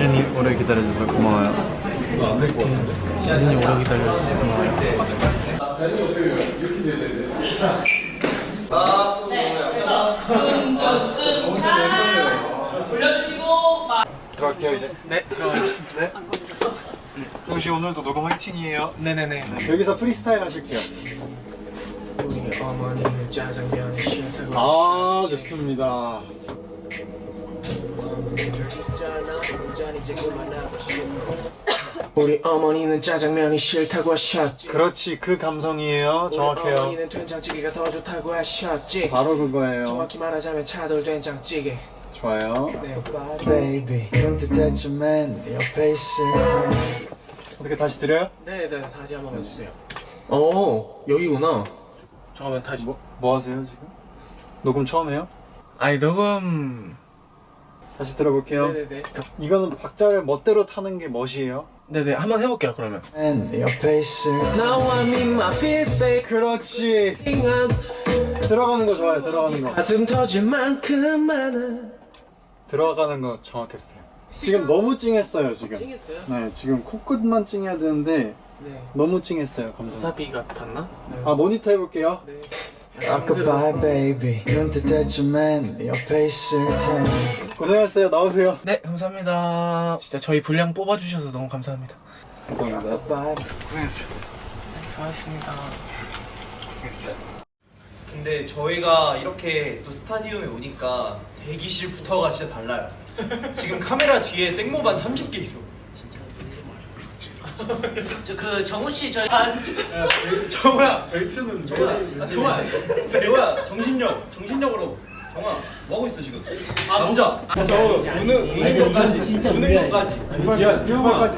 시즌이 오래 기다려줘서 고마워요. 시즌이 오래 기다려줘서 고마워요. 들어갈게요 이제. 네, 들어가겠습니다. 혹시 오늘도 녹음 화이팅이에요. 네네네. 여기서 프리스타일 하실게요. 싫다고 아 좋습니다. 우리 어머니는 짜장면이 싫다고 하셨지 그렇지 그 감성이에요. 우리 정확해요. 어머니는 된장찌개가 더 좋다고 하셨지 바로 그거예요. 정확히 말하자면 차돌 된장찌개 좋아요. 네. baby 그런 때쯤엔 옆에 있을 테 어떻게 다시 드려요? 네네 다시 한 번만 주세요 오 여기구나 잠깐만 다시 뭐, 뭐 하세요 지금? 녹음 처음이에요? 아니 녹음 다시 들어볼게요. 네네네 이거는 박자를 멋대로 타는 게 멋이에요. 네네 한번 해볼게요 그러면 옆에 있을 테 Now I'm in my fist back 그렇지. 들어가는 거 좋아요. 들어가는 거. 가슴 터질 만큼 많아 들어가는 거 정확했어요. 지금 너무 찡했어요 지금. 찡했어요? 네 지금 코끝만 찡해야 되는데 네 너무 찡했어요 감성. 사비 같았나? 네. 아 모니터 해볼게요. 네. Goodbye baby 그런 때쯤엔 옆에 있을 테 고생하셨어요. 나오세요. 네 감사합니다 진짜 저희 분량 뽑아주셔서 너무 감사합니다 감사합니다. Bye 고생했어요. 수고하셨습니다 고생했어요. 근데 저희가 이렇게 또 스타디움에 오니까 대기실부터가 진짜 달라요. 지금 카메라 뒤에 땡모반 30개 있어. 저 그 정우 씨저 정우야, 벨트는 정우야, 아, 정우야, 정우야, 정신력, 정신력으로. 정우야, 뭐 하고 있어 지금? 남자. 정우, 우는 우는 것까지, 진짜 우는. 것까지.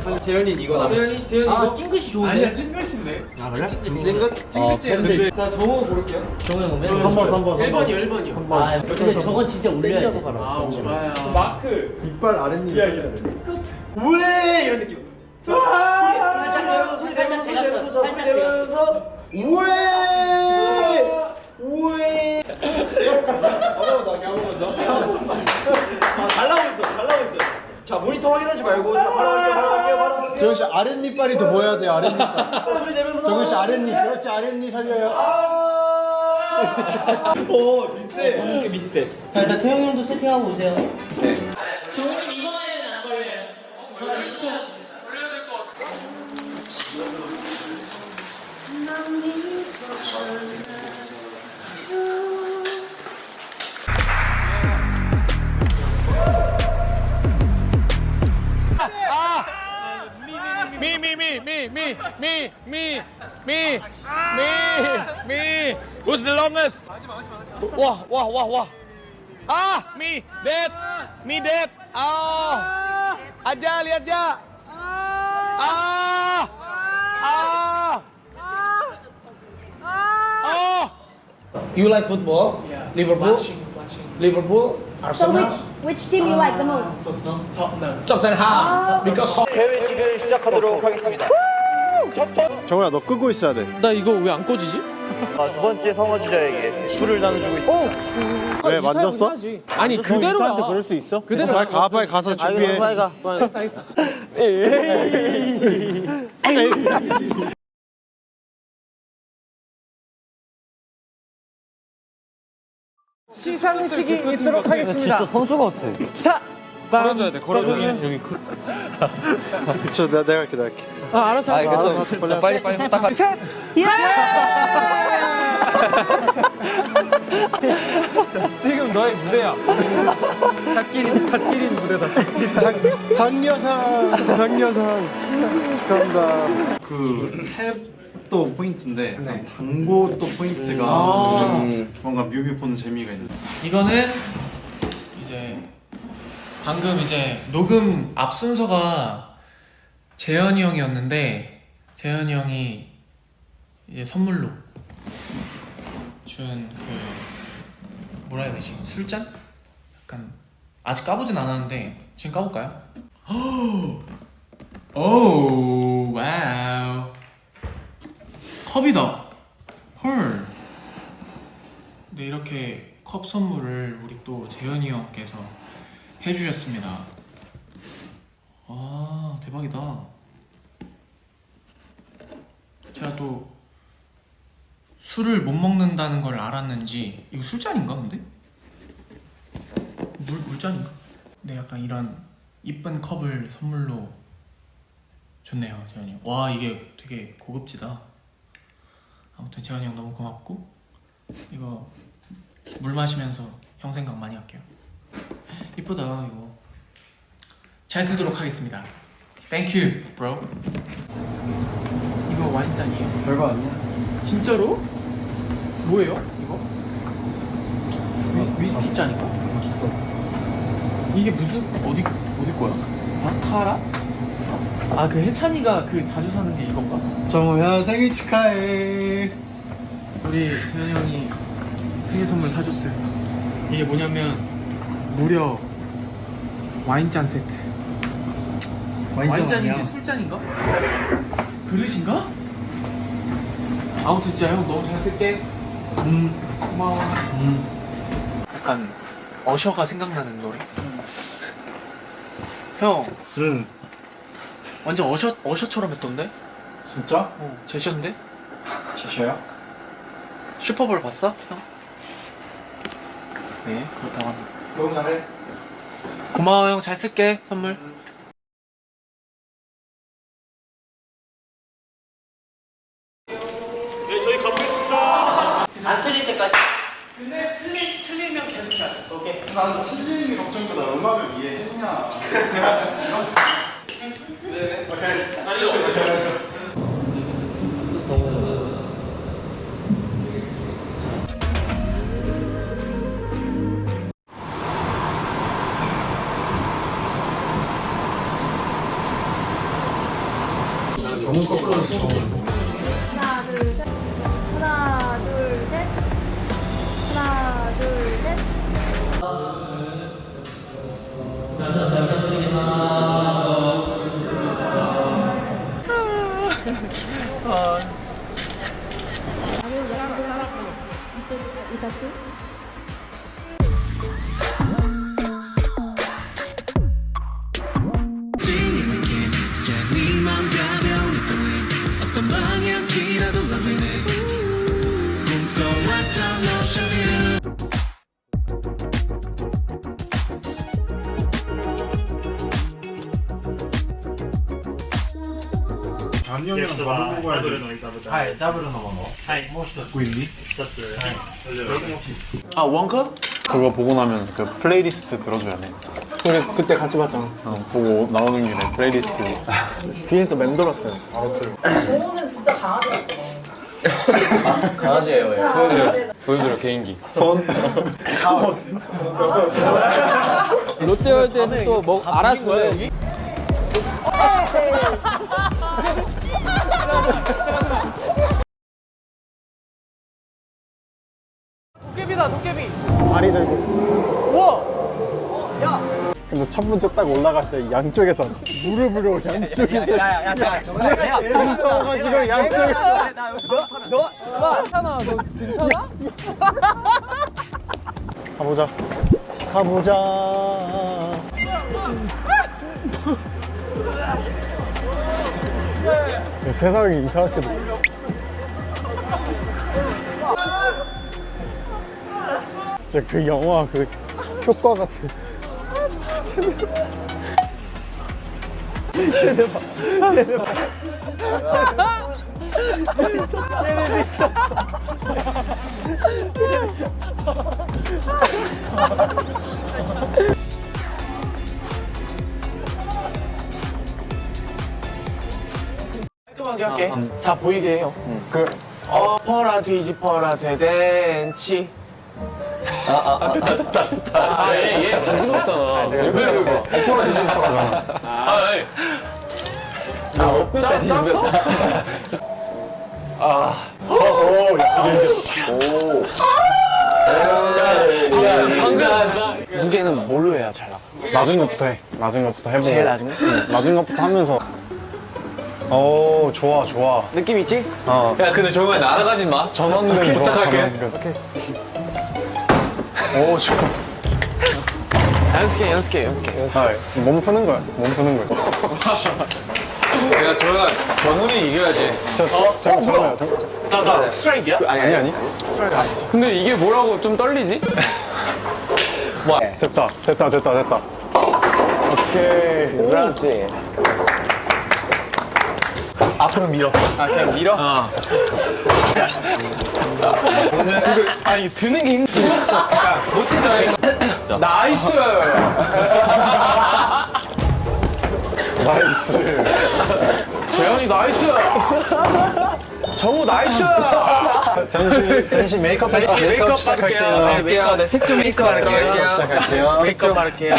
사진. 재현이 이거 나. 재현이 재현이 아 찡긋이 좋은데 아니야 찡글씨인데 아 그래? 찡글 찡글 자, 정우 고를게요. 정우 형 맨날 3번 3번 1번이요 1번이요 3번. 아 근데 저건 진짜 울려야 돼아 좋아요 마크. 이빨 아랫니. 왜 이런 느낌. 살짝 내면서 소리 살짝 대갔어 살짝 대갔어 우에 우에 아, 잘 나오고 있어 잘 나오고 있어 자 모니터 확인하지 말고 자 바로 할게요 바로 할게요 바로 할게요. 정현 씨 아랫니빨이 더 보여야 돼요. 아랫니빨. 소리 내면서. 정현 씨 아랫니. 그렇지 아랫니 살려요. 오 비슷해. 자 일단 태영 형도 세팅하고 오세요 Me, me, me, me, me, me, me, me, me, me. Who's the longest? Wah, wah, wah, wah. Ah, me, dead, me dead. Oh, aja lihat ya. Ah, ah, You like football? Yeah. Liverpool. Liverpool. So Arsenal. which which team you like the most? Tottenham. Because so- 대회식을 시작하도록 하겠습니다 정우야 너 끄고 있어야 돼. 나 이거 왜 안 꺼지지? 아, 두 번째 성화주자에게 술을 나눠주고 있습니다 왜 만졌어? 아니 그대로야. 그럴 수 있어? 그대로 빨리 가 빨리 가서 준비해. 알겠어 알겠어. 시상식이 있도록 하겠습니다. 진짜 선수 같아. 자, 걸어줘야 돼. 걸어줘야 돼. 여기 저 내가 내가 할게 내가 할게. 아 알았어. 알았어. 알아서 빨리 빨리 빨리 딱 셋. 지금 너의 무대야 갓끼린 갓끼린 무대다 장 장려상 장려상 축하합니다. 그탭 도 포인트인데 당고 또 포인트가 좀 뭔가 뮤비 보는 재미가 있는. 이거는 이제 방금 이제 녹음 앞 순서가 재현이 형이었는데 재현이 형이 이제 선물로 준 그 뭐라 해야 되지 술잔? 약간 아직 까보진 않았는데 지금 까볼까요? 오 와우 컵이다 헐 네, 이렇게 컵 선물을 우리 또 재현이 형께서 해주셨습니다. 아 대박이다. 제가 또 술을 못 먹는다는 걸 알았는지 이거 술잔인가 근데? 물 물잔인가? 네 약간 이런 이쁜 컵을 선물로 줬네요 재현이. 형. 와 이게 되게 고급지다. 아무튼 재현이 형 너무 고맙고 이거 물 마시면서 형 생각 많이 할게요. 이쁘다 이거. 잘 쓰도록 하겠습니다. Thank you, bro. 이거 와인잔이에요? 별거 아니야. 진짜로? 뭐예요? 이거? 위, 위스키 잔인가? 이게 무슨 어디 어디 거야? 바카라? 아 그 해찬이가 그 자주 사는 게 이건가? 정우야 생일 축하해. 우리 재현이 형이 생일 선물 사줬어요. 이게 뭐냐면 무려 와인잔 세트. 와인잔인지 술잔인가? 그릇인가? 아무튼 진짜 형 너무 잘 쓸게. 음 고마워. 음. 약간 어셔가 생각나는 노래. 형 응. 완전 어셔 어셔처럼 했던데? 진짜? 어 제시인데? 제시야? 슈퍼볼 봤어? 형? 네 그렇다고 합니다. 너무 잘해. 고마워 형 잘 쓸게 선물. 안 어. 아 원컵? 그거 보고 나면 그 플레이리스트 들어줘야 돼. 그래 그때 같이 봤잖아. 어, 보고 나오는 길에 플레이리스트. 뒤에서 맴돌았어요. 동호는 진짜 강아지 같거든. 강아지예요. 보여드려 보여드려 개인기. 손. 롯데월드에서 또뭐 알아준 거예요 여기? 도깨비다 도깨비. 다리 들고 있어. 우와. 근데 첫 번째 딱 올라갈 때 양쪽에서 무릎으로 양쪽에서 둘이 싸워가지고 양쪽에서 괜찮아 너 괜찮아? 가보자. 가보자. 세상이 이상하게 돼. 진짜 그 영화 그 효과 같아. 깔끔하게 할게. 다 보이게 해요. 그 엎어라 뒤집어라 되den치. 아아아아얘얘 부끄럽잖아. 엎어라 뒤집어라잖아. 아, 예. 아, 엎다 짰어? 아, 오, 야, 방금 무게는 뭘로 해야 잘 나가? 낮은 것부터 해. 낮은 것부터 해보고. 제일 낮은 거? 응, 낮은 것부터 하면서. 오, 좋아, 좋아. 느낌 있지? 어, 야, 근데 정말 날아가지 마. 전원근 좋아, 부탁할게. 전원근. 오케이. 오, 좋아. 연습해, 연습해, 연습해. 아, 몸 푸는 거야. 몸 푸는 거야. 내가 저야 정훈이 이겨야지. 저, 저, 저, 저거야. 저, 저. 나, 나 스트라이크야? 아니, 아니. 근데 이게 뭐라고 좀 떨리지? 뭐? 됐다, 됐다, 됐다, 됐다. 오케이. 그렇지. 앞으로 밀어. 아, 그냥 밀어? 어. 아니, 드는 게 힘들어, 진짜. 못했다. 나이스! 나이스. 재현이 나이스! 정우 나이스! 잠시, 잠시 메이크업, 잠시 메이크업 시작할게요. 네, 메이크업, 네, 색좀 메이크업 메이크업 할게요. 색좀 바를게요.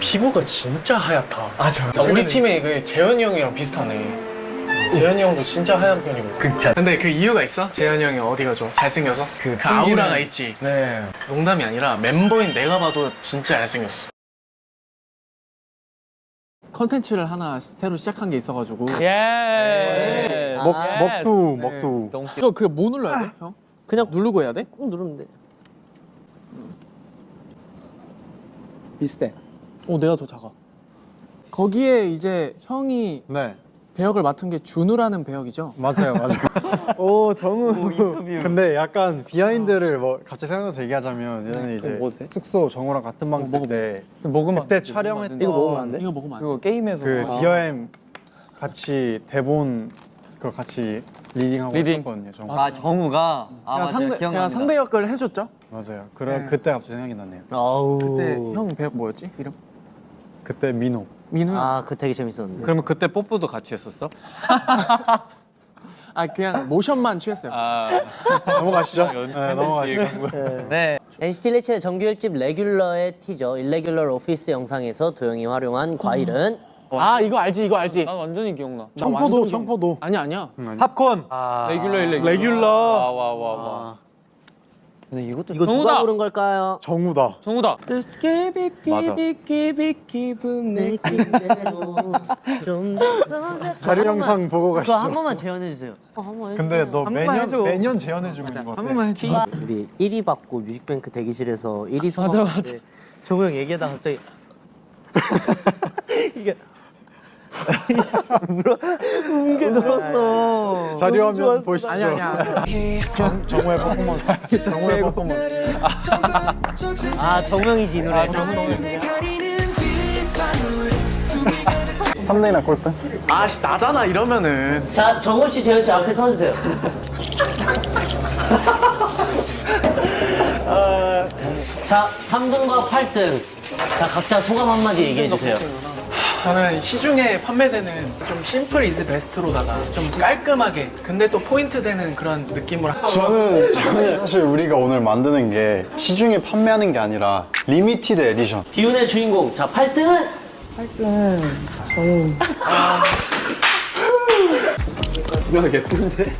피부가 진짜 하얗다. 아, 저. 우리 팀에 그 재현이 형이랑 비슷하네. 재현이 형도 진짜 하얀 편이고. 극찬. 근데 그 이유가 있어? 재현이 형이 어디가 좋아? 잘생겨서? 그, 아우라가 있지. 네. 농담이 아니라 멤버인 내가 봐도 진짜 잘생겼어. 컨텐츠를 하나 새로 시작한 게 있어가지고. 예. 먹, 아, 먹두, 네. 먹두. 이거 그거 뭐 눌러야 돼, 형? 그냥 누르고 해야 돼? 꾹 누르면 돼. 비슷해. 오, 내가 더 작아. 거기에 이제 형이 네. 배역을 맡은 게 준우라는 배역이죠? 맞아요, 맞아요. 오, 정우. 근데 약간 비하인드를 뭐 같이 생각나서 얘기하자면 예전에 이제 뭐 돼? 숙소 정우랑 같은 방쓸때 먹으면 그때 촬영했던 이거 먹으면 안 돼? 이거 먹으면 안 돼. 이거 게임에서 그 DRM 같이 대본 그 같이 리딩하고 했었거든요. 정우. 아 정우가 아 제가 맞아요 상대, 제가 기억납니다. 상대 역을 해줬죠? 맞아요. 그래 네. 그때 갑자기 생각이 나네요. 아우. 그때 형 배역 뭐였지? 이름? 그때 민호. 형. 아, 그 되게 재밌었는데. 그러면 그때 뽀뽀도 같이 했었어? 아 그냥 모션만 취했어요. 넘어가시죠. 네, 넘어가시죠. 네. NCT 레츠의 정규 1집 레귤러의 티저 일레귤러 오피스 영상에서 도영이 활용한 과일은 아 이거 알지 이거 알지. 나 완전히 기억나. 청포도, 청포도. 아니 아니야. 팝콘. 레귤러 일레귤러. 레귤러. 와와 와 와. 근데 이것도 이거 누가 고른 걸까요? 정우다. 정우다. 맞아. 자료 영상 보고 그거 한 가시죠. 번만 재현해 주세요. 어, 한 번. 근데 너 번만 매년 해줘. 매년 재현해주고 있는 것 같아. 한 번만 해줘. 우리 1위 받고 뮤직뱅크 대기실에서 1위 소감하는데 정우 형 얘기하다 갑자기 이게 울어 운게 늘었어. 자료 화면 보시죠. 아니 아니야. 정, 정우의 퍼포먼스. 정우의 퍼포먼스. 아 정우 형이지 이 노래. 3대이나 골프? 아씨 나잖아 이러면은. 자 정우 씨, 재현 씨 앞에 서주세요. 어, 자 3등과 8등. 자 각자 소감 한마디 얘기해 주세요. 저는 시중에 판매되는 좀 심플 이즈 베스트로다가 좀 깔끔하게 근데 또 포인트 되는 그런 느낌으로 저는, 저는 사실 우리가 오늘 만드는 게 시중에 판매하는 게 아니라 리미티드 에디션. 비운의 주인공. 자 8등은 이거 예쁜데?